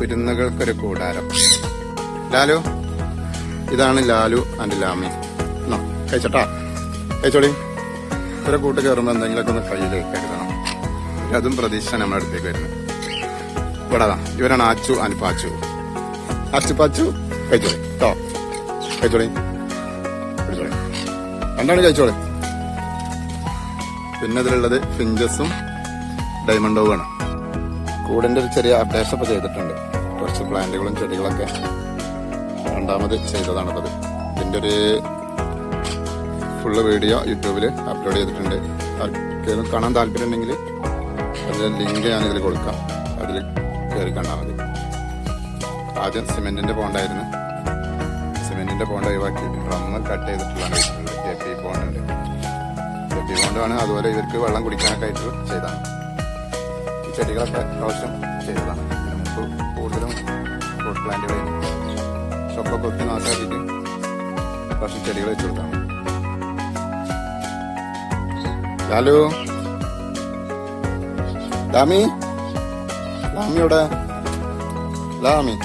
വിരുന്നുകൾക്കൊരു കൂടാരം. ലാലു ഇതാണ് ലാലു ആൻഡ് ലാമി. എന്നാ, കഴിച്ചട്ടാ? കഴിച്ചോളി ഒരു കൂട്ട് കയറുമ്പോൾ എന്തെങ്കിലുമൊക്കെ ഒന്ന് കയ്യിലേക്ക് കരുതണം അതും പ്രതീക്ഷ നമ്മുടെ അടുത്തേക്ക് വരുന്നത് ഇവിടെ ഇവരാണ് ആച്ചു ആൻഡ് പാച്ചു. ആച്ചു പാച്ചു കഴിച്ചോളി കേട്ടോ? കഴിച്ചോളി കഴിച്ചോളി രണ്ടാണ് കഴിച്ചോളി. പിന്നെ ഇതിലുള്ളത് ഫിഞ്ചസും ഡയമണ്ടോവുമാണ് കൂടിന്റെ ഒരു ചെറിയ അപ്ഡേഷൻ ഇപ്പോൾ ചെയ്തിട്ടുണ്ട്. കുറച്ച് പ്ലാന്റുകളും ചെടികളൊക്കെ രണ്ടാമത് ചെയ്തതാണത് ഇതിന്റെ ഒരു ഫുള്ള് വീഡിയോ യൂട്യൂബിൽ അപ്ലോഡ് ചെയ്തിട്ടുണ്ട്. ആർക്കെങ്കിലും കാണാൻ താല്പര്യം ഉണ്ടെങ്കിൽ അതിന്റെ ലിങ്ക് ഞാനിതിൽ കൊടുക്കാം. അതിൽ കയറി കണ്ടാൽ മതി. ആദ്യം സിമെന്റിന്റെ പോണ്ടായിരുന്നു സിമെന്റിന്റെ പോണ്ട് ഒഴിവാക്കി ഡ്രമ്മ് കട്ട് ചെയ്തിട്ടുള്ളതാണ് കെ പി പോണ്ടുണ്ട് കെ പി പോണ്ടാണ് അതുപോലെ ഇവർക്ക് വെള്ളം കുടിക്കാനൊക്കെ ആയിട്ട് ചെയ്താണ് ചെടികളൊക്കെ പ്രാവശ്യം ചെയ്തതാണ്. ഇതിന് മുമ്പ് കൂടുതലും ഫ്രൂട്ട് പ്ലാന്റുകൾ ഷൊക്കെ കൊത്തി നാശാക്കിയിട്ട് പ്രാവശ്യം ചെടികൾ വെച്ചു കൊടുത്താണ്. ഹലോ ഡാമി ഡാമിയുടെ ലാമി.